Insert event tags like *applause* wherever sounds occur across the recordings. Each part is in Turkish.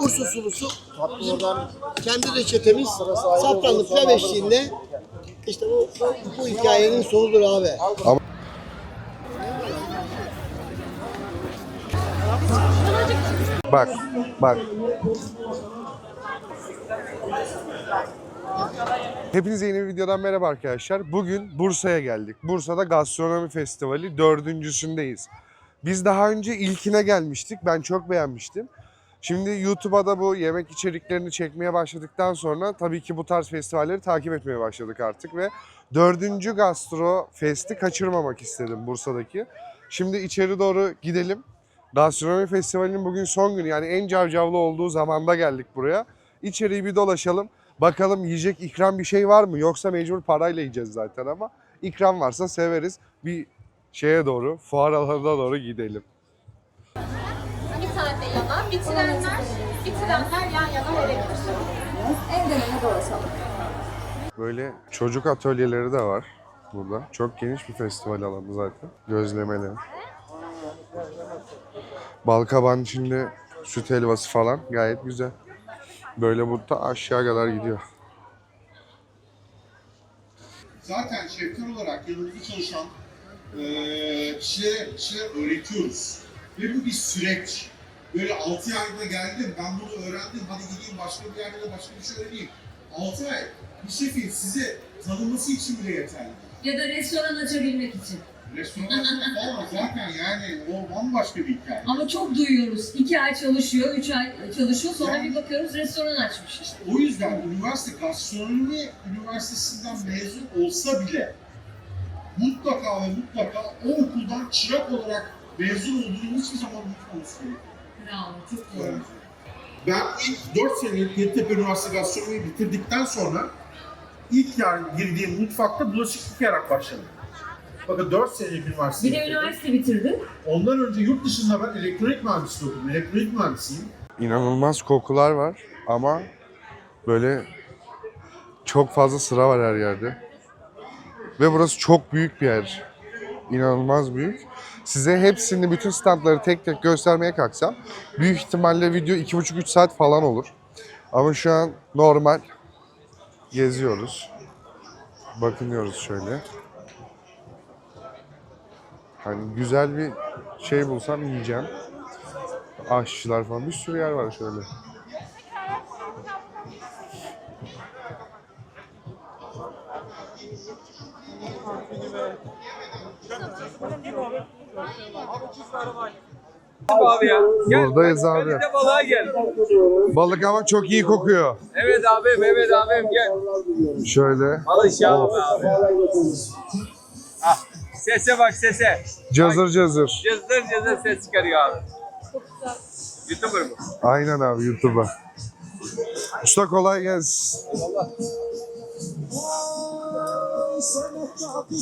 Bursa sulusu. Bizim kendi reçetemiz safranlı pilav eşliğinde işte bu, bu, bu hikayenin sonudur abi. Bak, bak. Hepinize yeni bir videodan merhaba arkadaşlar. Bugün Bursa'ya geldik. Bursa'da Gastronomi Festivali dördüncüsündeyiz. Biz daha önce ilkine gelmiştik. Ben çok beğenmiştim. Şimdi YouTube'a da bu yemek içeriklerini çekmeye başladıktan sonra tabii ki bu tarz festivalleri takip etmeye başladık artık ve dördüncü Gastro Fest'i kaçırmamak istedim Bursa'daki. Şimdi içeri doğru gidelim. Gastronomi Festivali'nin bugün son günü yani en cavcavlı olduğu zamanda geldik buraya. İçeriği bir dolaşalım. Bakalım yiyecek ikram bir şey var mı? Yoksa mecbur parayla yiyeceğiz zaten ama ikram varsa severiz. Bir şeye doğru, fuar alanına doğru gidelim. Tane yana, bitirenler, bitirenler yan yana verebilir. Evden eve dolaşalım. Böyle çocuk atölyeleri de var burada. Çok geniş bir festival alanı zaten. Gözlemeli. Balkaban içinde süt helvası falan gayet güzel. Böyle burada aşağı kadar gidiyor. zaten şefler olarak yanımızda çalışan eee kişilere, kişilere öğretiyoruz. Ve bu bir süreç. Böyle 6 ayda geldim, ben bunu öğrendim, hadi gideyim başka bir yerde de başka bir şey öğreneyim. 6 ay bir şefin size tanıması için bile yeterli. Ya da restoran açabilmek için. Restoran falan zaten yani o bambaşka bir hikaye. Ama çok duyuyoruz. İki ay çalışıyor, üç ay çalışıyor. Sonra bir bakıyoruz restoran açmış. O yüzden üniversite gastronomi üniversitesinden mezun olsa bile mutlaka ve mutlaka o okuldan çırak olarak mezun olduğunu hiçbir zaman unutmaması gerekiyor. Ben ilk 4 senelik Yeditepe Üniversitesi gastronomiyi bitirdikten sonra ilk yani girdiğim mutfakta bulaşık yıkayarak başladım. Bakın 4 senelik üniversite. Bir de üniversite bitirdin. Ondan önce yurt dışında ben elektronik mühendisliği okudum. Elektronik mühendisiyim. İnanılmaz kokular var ama böyle çok fazla sıra var her yerde. Ve burası çok büyük bir yer. İnanılmaz büyük. Size hepsini, bütün standları tek tek göstermeye kalksam büyük ihtimalle video 2,5-3 saat falan olur. Ama şu an normal geziyoruz. Bakınıyoruz şöyle. Hani güzel bir şey bulsam yiyeceğim. Aşçılar falan bir sürü yer var şöyle. Abi ya. Gel. Buradayız abi. Bir de balığa gel. Balık ama çok iyi kokuyor. Evet abim, evet abim gel. Şöyle. Balık şahım abi. Ah, sese bak sese. Cazır cazır. Cızdır cızdır ses çıkarıyor abi. Youtuber mı? Aynen abi YouTube'a. Usta kolay gelsin.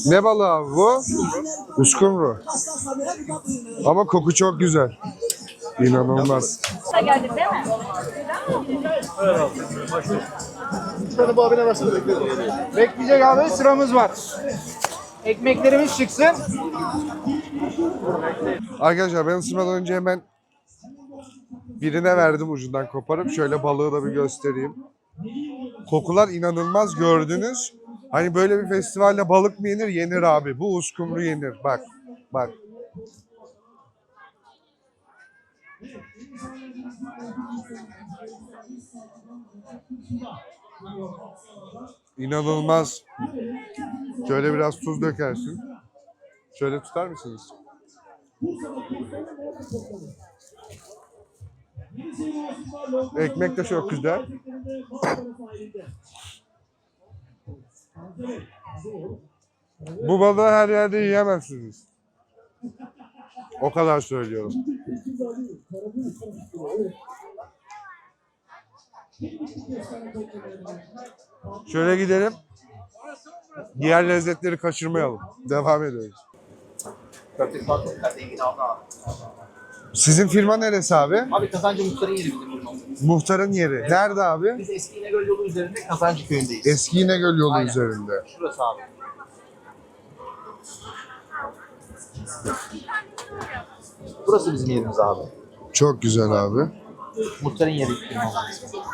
Ne balığı abi bu? Uskumru. Ama koku çok güzel. İnanılmaz. Geldik değil mi? Şöyle bu abine versene bekledim. Bekleyecek abi sıramız var. Ekmeklerimiz çıksın. Arkadaşlar ben ısırmadan önce hemen birine verdim ucundan koparıp şöyle balığı da bir göstereyim. Kokular inanılmaz gördünüz. Hani böyle bir festivalde balık mı yenir? Yenir abi. Bu uskumru yenir. Bak. Bak. İnanılmaz. Şöyle biraz tuz dökersin. Şöyle tutar mısınız? Ekmek de çok güzel. Bu balığı her yerde yiyemezsiniz. O kadar söylüyorum. Şöyle gidelim. Diğer lezzetleri kaçırmayalım. Devam ediyoruz. Sizin firma neresi abi? Abi Kazancı Muhtar'ın yeri bizim. Muhtarın yeri. Nerede abi? Biz eski İnegöl yolu üzerinde Kazancı köyündeyiz. Eski İnegöl yolu Aynen. üzerinde. Şurası abi. Burası bizim yerimiz abi. Çok güzel abi. Muhtarın yeri.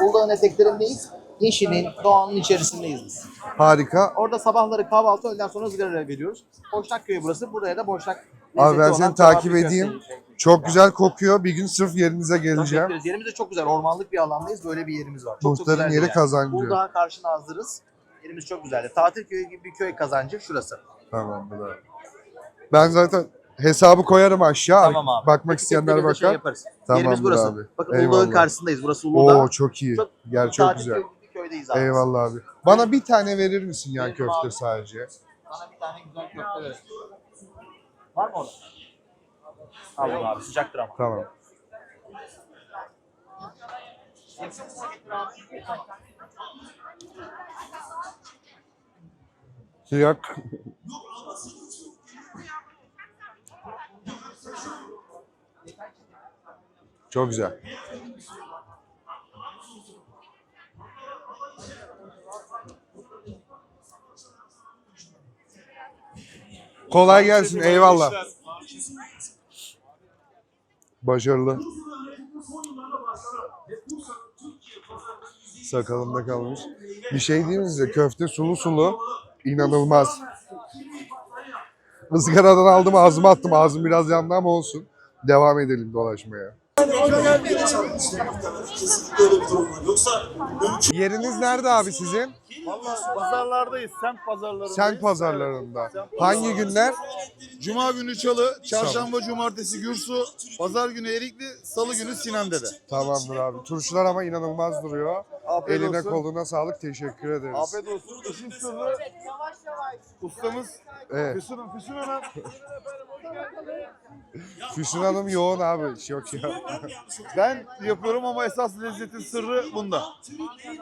Uludağ'ın eteklerindeyiz. Yeşilin, doğanın içerisindeyiz biz. Harika. Orada sabahları kahvaltı, öğleden sonra ızgara veriyoruz. Boşnak köyü burası. Buraya da boşnak Abi ben seni takip edeyim. köfte. Çok güzel kokuyor. Bir gün sırf yerinize Çok geleceğim. Yerimiz de çok güzel. Ormanlık bir alandayız. Böyle bir yerimiz var. Çok çok Muhtarın güzel bir yeri yer. kazancı. Uludağ'a karşı hazırız. Yerimiz çok güzeldi. Tatil köyü gibi bir köy kazancı şurası. Tamam. bravo. Ben zaten hesabı koyarım aşağı. Tamam abi. Bakmak Tek isteyenler şey bakar. yaparız. Tamamdır Yerimiz burası. abi. Bakın Eyvallah. Uludağ'ın karşısındayız. Burası Uludağ. Oo çok iyi. Çok- Yer çok Tatil güzel. köydeyiz abi. Eyvallah abi. Bana bir tane verir misin yan Benim köfte abi. sadece? Bana bir tane güzel köfte verin. Var mı orada? Al abi sıcaktır ama. Tamam. Sıcak. Çok güzel. Kolay gelsin. Eyvallah. Başarılı. Sakalımda kalmış. Bir şey diyeyim size? Köfte sulu sulu. inanılmaz. Izgaradan aldım ağzıma attım. Ağzım biraz yandı ama olsun. Devam edelim dolaşmaya. Yeriniz nerede abi sizin? Valla pazarlardayız, semt pazarlarındayız. Sen pazarlarında. Hangi günler? Cuma günü Çalı, çarşamba, cumartesi Gürsu, pazar günü Erikli, salı günü Sinan'dede. Tamamdır abi. Turşular ama inanılmaz duruyor. Afiyet Eline olsun. koluna sağlık. Teşekkür ederiz. Afiyet olsun. İşin sırrı ustamız Evet. Füsun, Füsun Hanım. Füsun Hanım yoğun abi. Yok ya. Ben yapıyorum ama esas lezzetin sırrı bunda.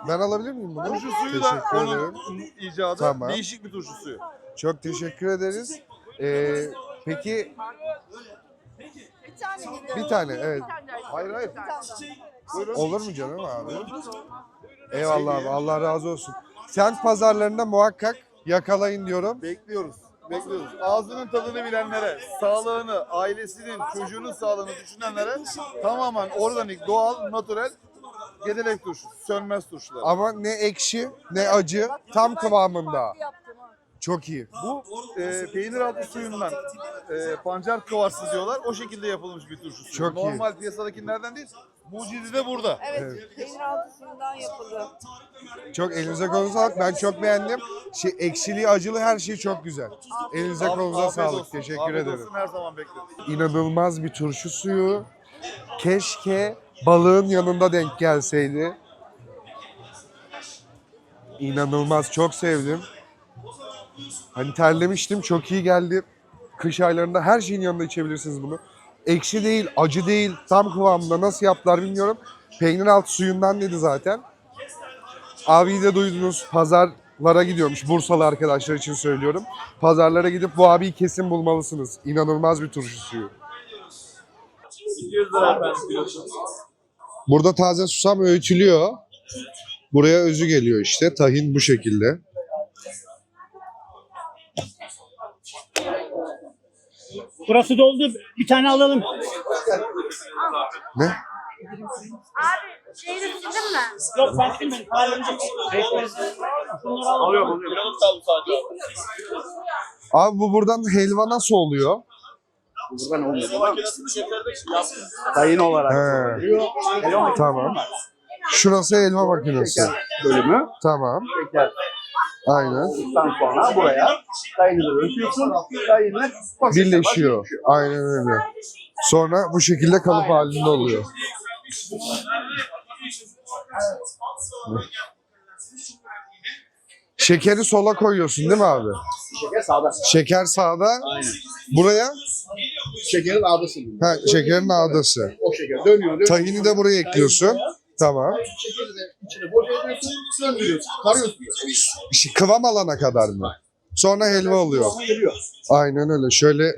Ben alabilir miyim bunu? Turşu suyu da Teşekkür ederim. onun icadı. Tamam. Değişik bir turşu suyu. Çok teşekkür ederiz. Ee, peki bir tane evet. Hayır hayır. Olur mu canım abi? Eyvallah abi. Allah razı olsun. Sen pazarlarında muhakkak yakalayın diyorum. Bekliyoruz. Bekliyoruz. Ağzının tadını bilenlere, sağlığını, ailesinin, çocuğunun sağlığını düşünenlere tamamen organik, doğal, natürel gedelek turşu, sönmez turşular. Ama ne ekşi ne acı tam kıvamında. Çok iyi. Bu e, peynir altı suyundan e, pancar kıvarsız diyorlar. O şekilde yapılmış bir turşu suyu. Çok iyi. Normal piyasadakilerden değil. Mucidi de burada. Evet, peynir altı suyundan yapıldı. Çok elinize kolunuza sağlık. Ben çok beğendim. Şey, ekşili acılı her şey çok güzel. Elinize Af- kolunuza afiyet sağlık. olsun, Teşekkür afiyet ederim. Olsun, her zaman bekleriz. inanılmaz bir turşu suyu. Keşke balığın yanında denk gelseydi. İnanılmaz çok sevdim. Hani terlemiştim çok iyi geldi. Kış aylarında her şeyin yanında içebilirsiniz bunu. Ekşi değil, acı değil, tam kıvamında nasıl yaptılar bilmiyorum. Peynir altı suyundan dedi zaten. Abiyi de duydunuz. Pazarlara gidiyormuş. Bursalı arkadaşlar için söylüyorum. Pazarlara gidip bu abiyi kesin bulmalısınız. İnanılmaz bir turşu suyu. Burada taze susam öğütülüyor. Buraya özü geliyor işte. Tahin bu şekilde. Burası doldu. Bir tane alalım. Ne? Abi şeyi de bitirdin mi? Yok ben. Şunları alalım. Alıyorum. Abi bu buradan helva nasıl oluyor? Buradan olmuyor ama sayın olarak He. Tamam. Şurası helva makinesi. bölümü Tamam. şeker Aynen. Ondan sonra buraya sayınları ölçüyorsun. Sayınlar Birleşiyor. Aynen öyle. Sonra bu şekilde kalıp halinde oluyor. Şekeri sola koyuyorsun değil mi abi? Şeker sağda. Şeker sağda. Aynen. Buraya Şekerin ağdası. ha, şekerin ağdası. O şeker dönüyor. dönüyor. Tahini de buraya ekliyorsun. Tamam. Şekeri de içine boşaltıyorsun. Söndürüyorsun. Karıyorsun. İşte kıvam alana kadar mı? Sonra helva oluyor. Geliyor. Aynen öyle. Şöyle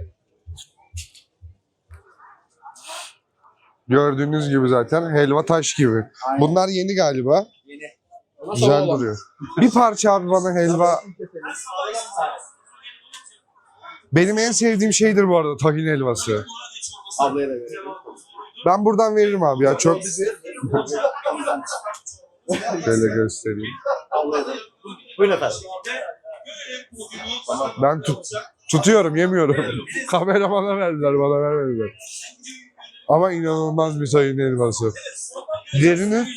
gördüğünüz gibi zaten helva taş gibi. Bunlar yeni galiba. Yeni. Güzel duruyor. Bir parça abi bana helva. Benim en sevdiğim şeydir bu arada tahin helvası. Ablaya da verelim. Ben buradan veririm abi ya çok *laughs* Şöyle göstereyim. Buyurun efendim. Ben tut, tutuyorum, yemiyorum. *laughs* Kameramana verdiler, bana vermediler. Ama inanılmaz bir sayın elması. Yeriniz?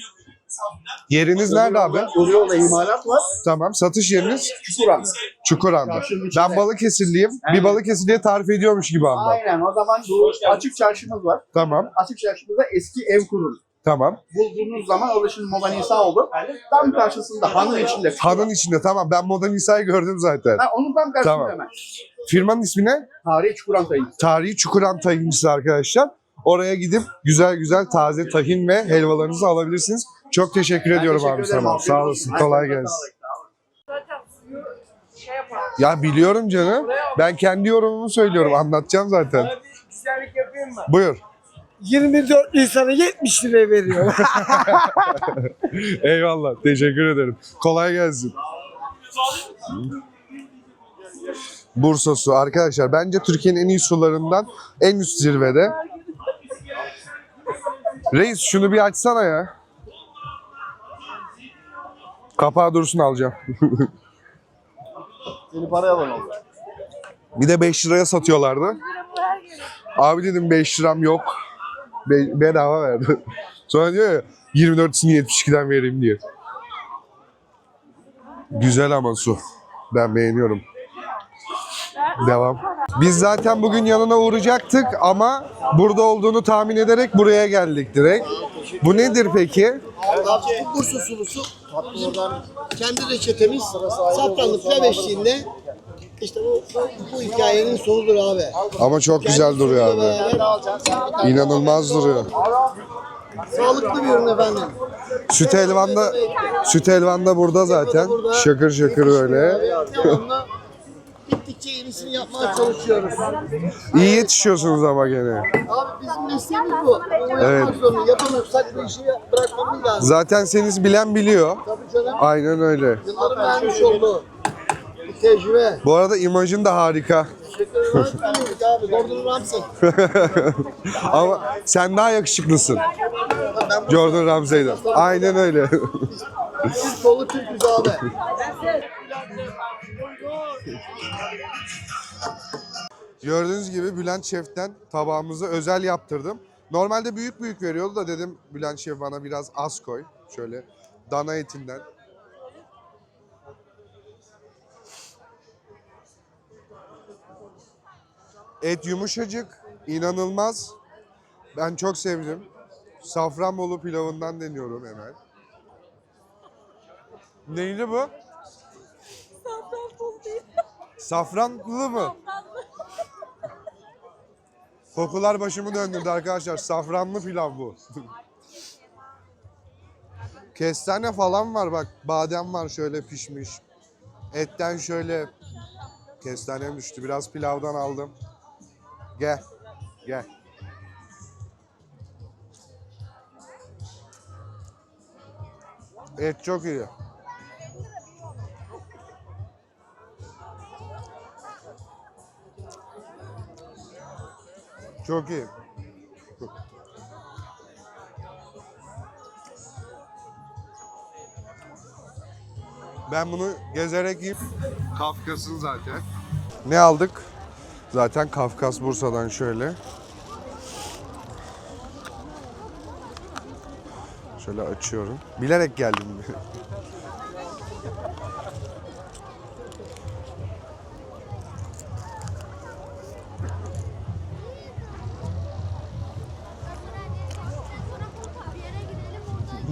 Yeriniz nerede abi? Uluyorla imalat var. Tamam, satış yeriniz? Çukuran. Çukuran'da. Çarşının içinde. Ben Balıkesirliyim. Bir. Balıkesirliye tarif ediyormuş gibi anlat. Aynen o zaman bu açık çarşımız var. Tamam, Açık çarşımızda eski ev kurulu. tamam. Bulduğunuz zaman orada şimdi Moda Nisa oldu. Tam karşısında hanın içinde. Hanın içinde tamam. Ben Moda Nisa'yı gördüm zaten. Ha, onun tam karşısında Tamam. hemen. Firmanın ismi ne? Tarihi Çukuran Tayı. Tarihi Çukuran Tahincisi arkadaşlar. Oraya gidip güzel güzel taze tahin ve helvalarınızı alabilirsiniz. Çok teşekkür ediyorum teşekkür abi sana. abi. Sağ olasın. Kolay gelsin. Ya biliyorum canım. Ben kendi yorumumu söylüyorum. Anlatacağım zaten. Buyur. 24 Nisan'a 70 lira veriyor. Eyvallah. Teşekkür ederim. Kolay gelsin. Bursa su arkadaşlar bence Türkiye'nin en iyi sularından en üst zirvede. Reis şunu bir açsana ya. Kapağı dursun alacağım. *laughs* Seni paraya alalım. Bir de 5 liraya satıyorlardı. Abi dedim 5 liram yok. Be- bedava verdi. *laughs* Sonra diyor ya 24'sünü 72'den vereyim diye. Güzel ama su. Ben beğeniyorum. Devam. Biz zaten bugün yanına uğrayacaktık ama burada olduğunu tahmin ederek buraya geldik direkt. Bu nedir peki? Bu Bursa sulusu bizim kendi reçetemiz safranlı pilav eşliğinde işte bu, bu, bu hikayenin sonudur abi. Ama çok güzel duruyor abi. Beraber İnanılmaz duruyor. Sağlıklı bir ürün efendim. Süt helvan da süt helvan da burada zaten. Şakır şakır öyle. Devamlı bittikçe yenisini yapmaya çalışıyoruz. İyi yetişiyorsunuz ama gene. Abi bizim mesleğimiz bu. Bunu Evet. yapmak zorunda. Yapamıyorsak bu işi bırakmamız lazım. Zaten seniz bilen biliyor. Tabii canım. Aynen öyle. Yılların vermiş olduğu bir tecrübe. Bu arada imajın da harika. Teşekkür ederim abi. Gordon Ramsay. *laughs* Ama sen daha yakışıklısın. Jordan Ramsay'dan. Aynen öyle. Biz dolu Türk'üz abi. *laughs* Gördüğünüz gibi Bülent Şef'ten tabağımızı özel yaptırdım. Normalde büyük büyük veriyordu da dedim Bülent Şef bana biraz az koy. Şöyle dana etinden. Et yumuşacık, inanılmaz. Ben çok sevdim. Safranbolu pilavından deniyorum hemen. Neydi bu? Safranlı mı? Kokular başımı döndürdü arkadaşlar. Safranlı pilav bu. *laughs* Kestane falan var bak. Badem var şöyle pişmiş. Etten şöyle kestanem düştü. Biraz pilavdan aldım. Gel. Gel. Et çok iyi. Çok iyi. Ben bunu gezerek yiyip Kafkas'ın zaten. Ne aldık? Zaten Kafkas Bursa'dan şöyle. Şöyle açıyorum. Bilerek geldim. *laughs*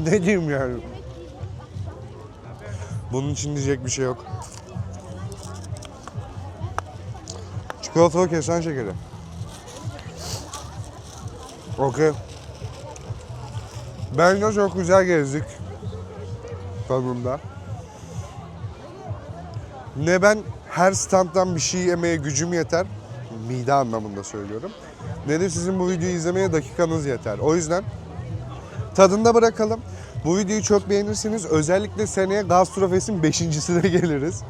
*laughs* ne diyeyim yani? Bunun için diyecek bir şey yok. Çikolatalı kesen şekeri. Okey. Bence çok güzel gezdik. Tadında. Ne ben her standtan bir şey yemeye gücüm yeter. Mide anlamında söylüyorum. Ne de sizin bu videoyu izlemeye dakikanız yeter. O yüzden tadında bırakalım. Bu videoyu çok beğenirseniz özellikle seneye Gastrofest'in beşincisine geliriz.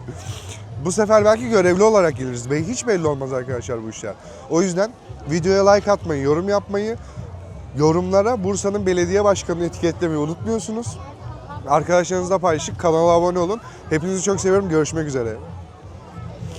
Bu sefer belki görevli olarak geliriz. Ve hiç belli olmaz arkadaşlar bu işler. O yüzden videoya like atmayı, yorum yapmayı, Yorumlara Bursa'nın belediye başkanını etiketlemeyi unutmuyorsunuz. Arkadaşlarınızla paylaşıp kanala abone olun. Hepinizi çok seviyorum. Görüşmek üzere.